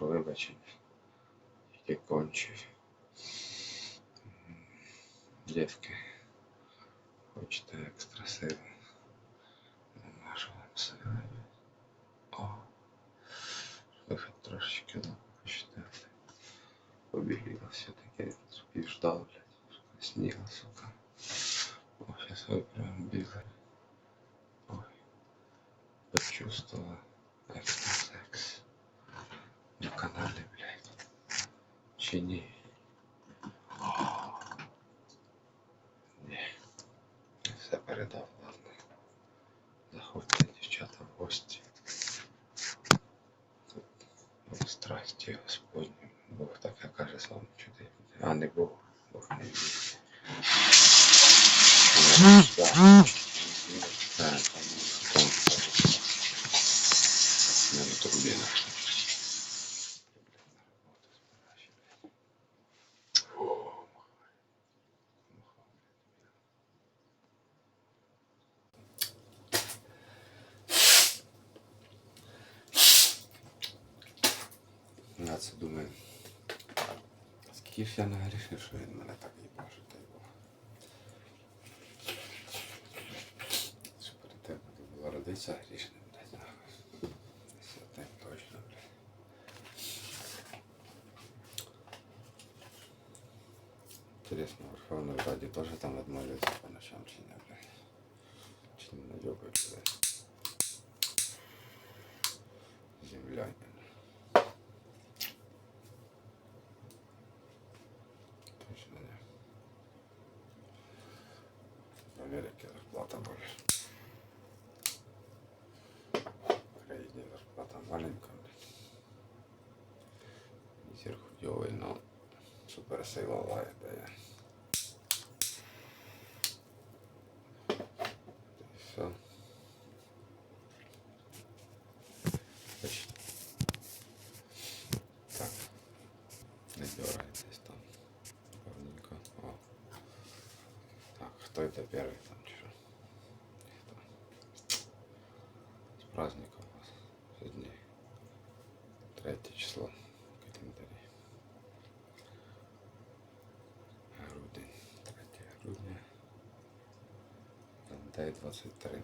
прошу вибачення. Тільки кончив. Дівки, хочете екстра сили. Нема що вам сили. О, ви хоч трошечки ну, хочете. Побіліло все-таки, спів ждав, блядь, сніга, сука. О, сейчас вы прям бігали. Ой, почувствовала экстра Чи ні? Ні. Все передав, ладно. Заходьте, дівчата, в гості. Тут в страсті Господні. Бог таке каже сам чуди. А не Бог, Бог не вірить. Я це думаю. Скільки ж я нагрішив, що він мене так дай Бог. Що перед тим треба було родитися грішним, блядь, нахуй. Святим точно, блядь. Интересно, в Раді теж там відмовляються по ночам чи не, блядь. Америке зарплата больше. В Украине зарплата маленькая. Мизер хуёвый, но суперсила лает, да я. Все. Так. Не дергайтесь там. Ровненько. О. Так, кто это первый там что? Кто? С праздником вас. Сегодня третье число в календарі. Грудень. 3 грудня. Календарь 23.